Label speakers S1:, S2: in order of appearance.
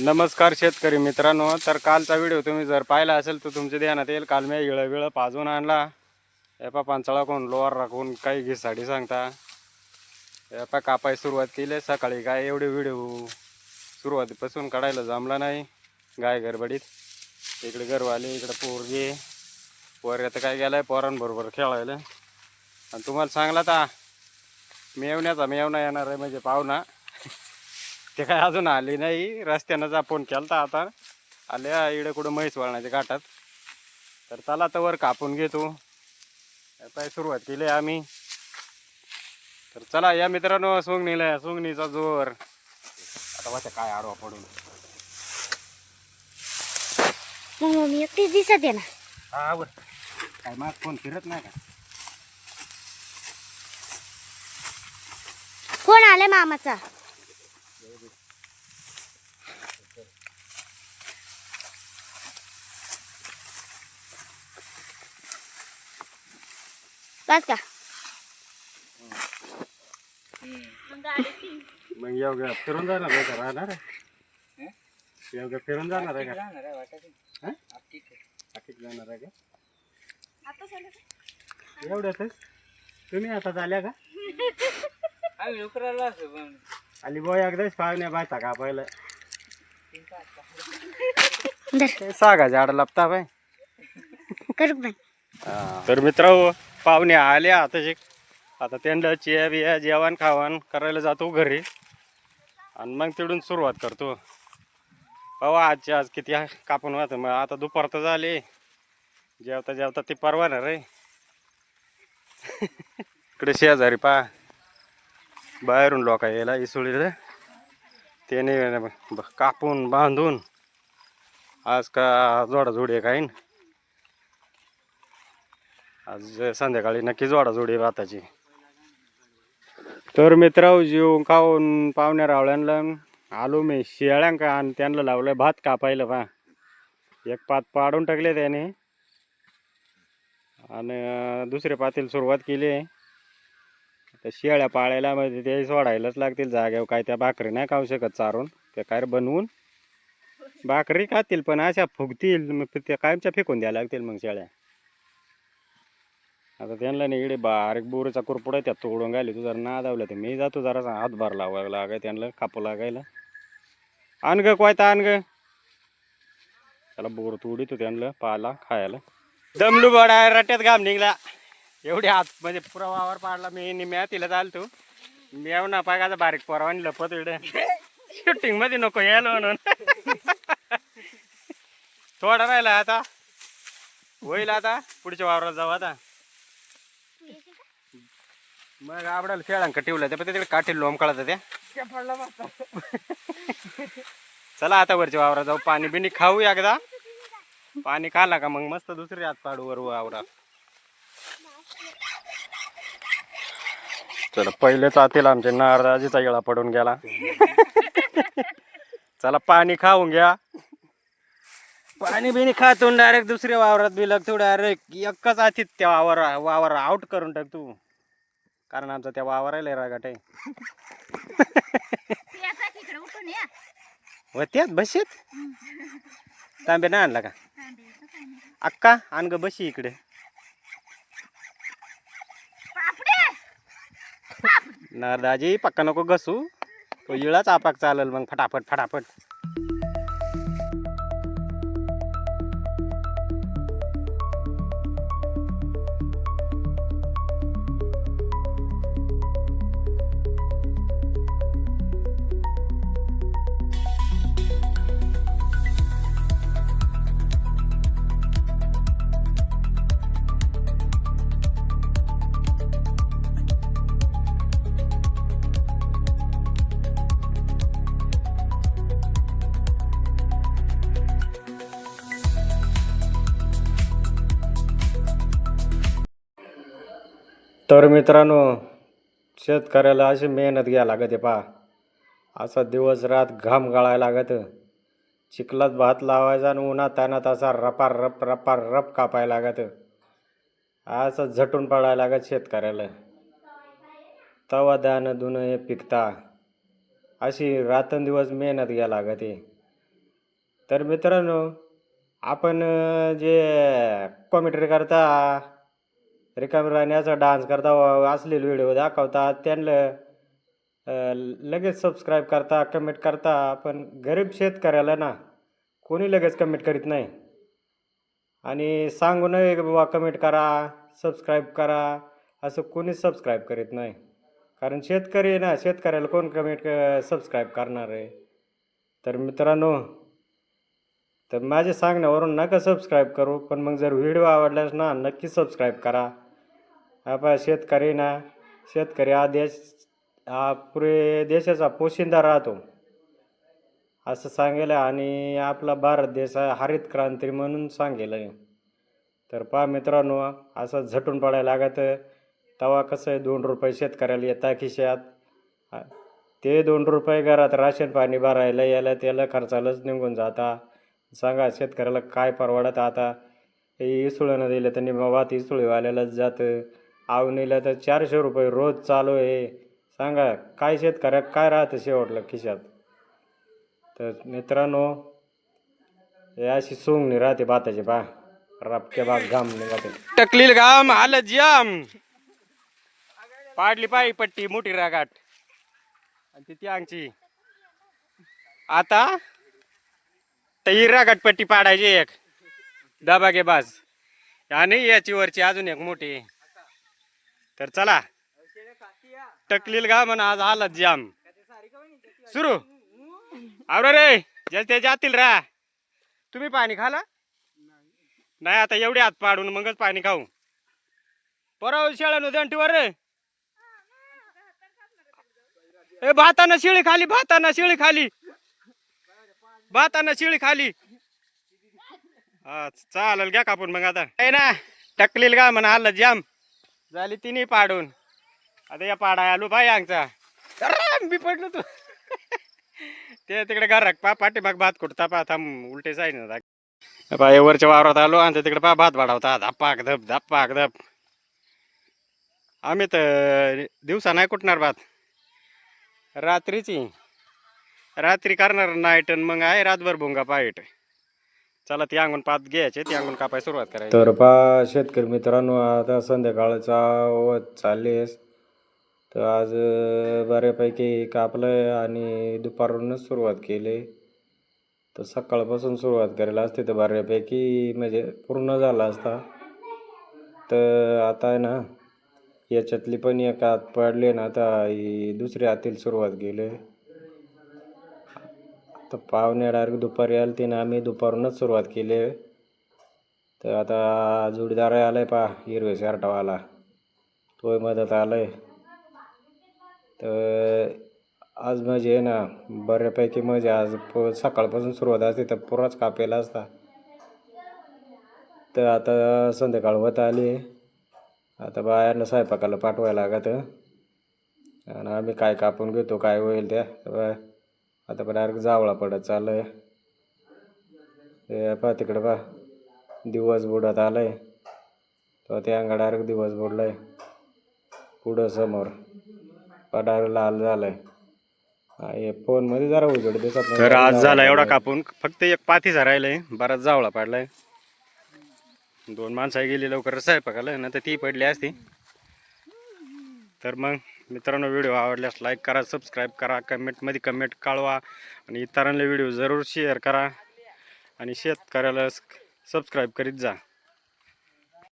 S1: नमस्कार शेतकरी मित्रांनो तर कालचा व्हिडिओ तुम्ही जर पाहिला असेल तर तुमच्या ध्यानात येईल. काल मी इळं विळं पाजून आणला. एपा पांचळा कोण लोअर राखून काही घिसाडी सांगता. एपा कापाय सुरुवात केली. सकाळी काय एवढे व्हिडिओ सुरुवातीपासून काढायला जमला नाही. गाय गडबडीत इकडे गरवाले इकडे पोरगे. पोर आता काय गेलाय? पोरांबरोबर खेळायला. आणि तुम्हाला सांगला ता मेवण्याचा मेवणा येणार आहे म्हणजे पाहुणा. ते काय अजून आली नाही. रस्त्यानं फोन केलता आता. आल्या इकडे कुठं म्हैस वळण्याच्या घाटात. तर चला तर वर कापून घेतो. आता सुरुवात केली आम्ही. तर चला या मित्रांनो सोंगणीला सोंगणीचा जोर. आता वाचा काय आडवा पडून.
S2: मग मम्मी एकटीच दिसत आहे ना.
S1: हा वर. काय माग फोन फिरत नाही का?
S2: कोण आलाय मामाचा. बस का?
S1: मग येवघ्या फिरून जाणार आहे का? राहणार आहे? येवघ्या फिरून जाणार आहे का? हा? आखीत जाणार आहे का? एवढ्यातच? तुम्ही आता झाल्या का? आली बो एकदाच पाहुण्या बायता का पहिलं.
S2: धर
S1: सागा झाड लपता बाय.
S2: करू पण
S1: तर मित्र पाहुणे आले आता आता त्यांना चिया बिया जेवण खावण करायला जातो घरी. आणि मग तिकडून सुरुवात करतो. पाहू आजची आज किती आ- कापून वाहतं. मग आता दुपार तर झाली. जेवता जेवता ती परवाना रे. इकडे शेजारी पा बाहेरून लोक यायला इसुळीला त्याने ब- कापून बांधून आज का जोडाजोडी आहे काही आज संध्याकाळी नक्की जोडाजोडी भाताची. तर मित्र जेवून खाऊन पाहुण्या रावळ्यांना आलो मी शेळ्यांका आणि त्यांना लावलं भात कापायला पा एक पात पाडून टाकले त्याने. आणि दुसरे पातील सुरुवात केली आहे. आता शेळ्या पाळायला म्हणजे ते सोडायलाच लागतील जाग्यावर काय त्या भाकरी नाही खाऊ शकत चारून. ते काय बनवून भाकरी खातील पण अशा फुगतील मग त्या कायमच्या फेकून द्यायला लागतील मग शेळ्या. आता त्यांना नाही इकडे बारीक बोरीचा कुरपुडा त्यात तोडून गायले तू जरा ना दावला तर मी जातो जरा हातभार लावायला लागाय त्यांना कापू लागायला. आण ग कोयता आण ग. त्याला बोर तोडी तू त्यांना पाला खायला. दमलू बडा रट्यात घाम निघला. एवढे हात म्हणजे पुरा वावर पाडला मी निम्या तिला चालतो. मी येऊ ना पागाचा बारीक परवानी लपत इकडे शूटिंगमध्ये नको यायला म्हणून. थोडा राहिला आता. होईल आता. पुढच्या वावरात जाऊ आता. मग आवडाल खेळांक ठेवलं ते पण तिकडे काठी लोम कळत त्या चला आता वरच्या वावरात जाऊ. पाणी बिनी खाऊ एकदा. पाणी खाला का मग? मस्त दुसरी हात पाडू वर वावरात. चला पहिलेच आतील आमचे नारदाजीचा येळा पडून गेला. चला पाणी खाऊन घ्या. पाणी बिनी खातून डायरेक्ट दुसऱ्या वावरात बी लागतो डायरेक्ट एकच आतीत त्या वावर वावर आउट करून टाक तू. कारण आमचा त्या वावरायला रागाट. आहे व त्यात बशीत? तांबे नाही आणला का? अक्का आण ग बशी इकडे. नारदाजी पक्का नको घसू. तो इळाच आपाक चालेल मग फटाफट फटाफट. तर मित्रांनो शेतकऱ्याला अशी मेहनत घ्या लागत आहे पहा. असा दिवस रात घाम गाळायला लागत. चिखलात भात लावायचा आणि उन्हा तानात असा रपार रप रपार रप कापायला लागत. असं झटून पडायला लागत शेतकऱ्याला. तवा दाणं धुणं हे पिकता. अशी रात्रंदिवस मेहनत घ्या लागत. तर मित्रांनो आपण जे कॉमेंट्री करता रिकामी राहण्याचा डान्स करता असलेले व्हिडिओ दाखवतात त्यांना लगेच सबस्क्राईब करता कमेंट करता. पण गरीब शेतकऱ्याला ना कोणी लगेच कमेंट करीत नाही. आणि सांगू नये की बाबा कमेंट करा सबस्क्राईब करा. असं कोणीच सबस्क्राईब करीत नाही. कारण शेतकरी आहे ना शेतकऱ्याला कोण कमेंट सबस्क्राईब करणार आहे? तर मित्रांनो तर माझ्या सांगण्यावरून नका सबस्क्राईब करू. पण मग जर व्हिडिओ आवडल्यास ना नक्की सबस्क्राईब करा. आपण शेतकरी ना शेतकरी हा देश हा पुरे देशाचा पोशिंदा राहतो. असं सांगेल आणि आपला भारत देश हा हरित क्रांती म्हणून सांगेल. तर पहा मित्रांनो असं झटून पडायला लागत तवा कसं आहे दोन रुपये शेतकऱ्याला येता खिशात. ते दोन रुपये घरात राशन पाणी भरायला यायला त्याला खर्चालाच निघून जाता. सांगा शेतकऱ्याला काय परवडत आता? हे न दिलं तर निम्मा वात इसुळीवाल्यालाच जातं. आवणीला तर चारशे रुपये रोज चालू आहे. सांगा काय शेतकऱ्या काय राहतं शेवटलं खिशात? तर मित्रांनो हे अशी सोंगणी राहते भाताची बा रापक्या बाग घाम निघाते. टकलील घाम आलं जाम पाडली पाय पट्टी मोठी रागाट. आणि ती अंगची आता तर ही रागाट पट्टी पाडायची एक. दबा बाज. आणि याची वरची अजून एक मोठी. तर चला. टकलील गा म्हणा आज आला जाम. सुरू. अरे रे ज्याच्या जातील रा तुम्ही पाणी खाला? नाही आता एवढे हात पाडून मगच पाणी खाऊ. परवा शाळा दंटीवर रे. ए भाताना शिळी खाली भाताना शिळी खाली. भाताना शिळी खाली. हा चालेल घ्या कापून मग आता. आहे ना टकलील गा म्हणा आला जाम. झाली तिन्ही पाडून. आता या पाडा आलो बाई आमचा. मी पडलो तू. ते तिकडे घरात पा पाठीमाग भात कुठता पा थांब उलटे साईड ना पा वरच्या वावरात आलो आणि तिकडे पा भात वाढवता. धप्पाक धप धप्पाक धप. आम्ही तर दिवसा नाही कुटणार भात. रात्रीची. रात्री करणार नाईट आणि मग आहे रातभर भुंगा पाईट. चला ती अंगण पात घ्यायचे ती अंगण कापाय सुरुवात करायची. तर पा शेतकरी मित्रांनो आता संध्याकाळचा वत चाललेस. तर आज बऱ्यापैकी कापलं आणि दुपारूनच सुरुवात केली. तर सकाळपासून सुरुवात करायला असते तर बऱ्यापैकी म्हणजे पूर्ण झाला असता. तर आता आहे ना याच्यातली पण एक हात पडले ना आता दुसऱ्या हातील सुरुवात केली. तर पाहुणे डायरेक्ट दुपारी आले तिनं आम्ही दुपारूनच सुरुवात केली. तर आता जोडीदार आहे पा हिरवे शर्टवाला तोही मदत आलाय. तर आज म्हणजे आहे ना बऱ्यापैकी म्हणजे आज प सकाळपासून सुरुवात असते तर पुराच कापेला असता. तर आता संध्याकाळ होत आली. आता बाहेरनं स्वयंपाकाला पाठवायला लागत. आणि आम्ही काय कापून घेतो काय होईल त्या आता पण डायरेक्ट जावळा पडत चाललंय. ते पहा तिकडं पहा. दिवस बुडत आहे तर ते अंगा डायरेक्ट दिवस बुडलाय. पुढं समोर. पहा डायरेक्ट लाल झालाय. आहे फोनमध्ये जरा उजड दिसत नाही.
S3: तर आज झाला एवढा कापून. फक्त एक पाथीचा राहिलाय. बराच जावळा पाडलाय. दोन माणसं गेली लवकर स्वयंपाकाला ना तर ती पडली असती. तर मग मित्रांनो व्हिडिओ आवडल्यास लाईक करा सबस्क्राईब करा कमेंटमध्ये कमेंट कळवा आणि इतरांना व्हिडिओ जरूर शेअर करा आणि शेतकऱ्याला सबस्क्राईब करीत जा.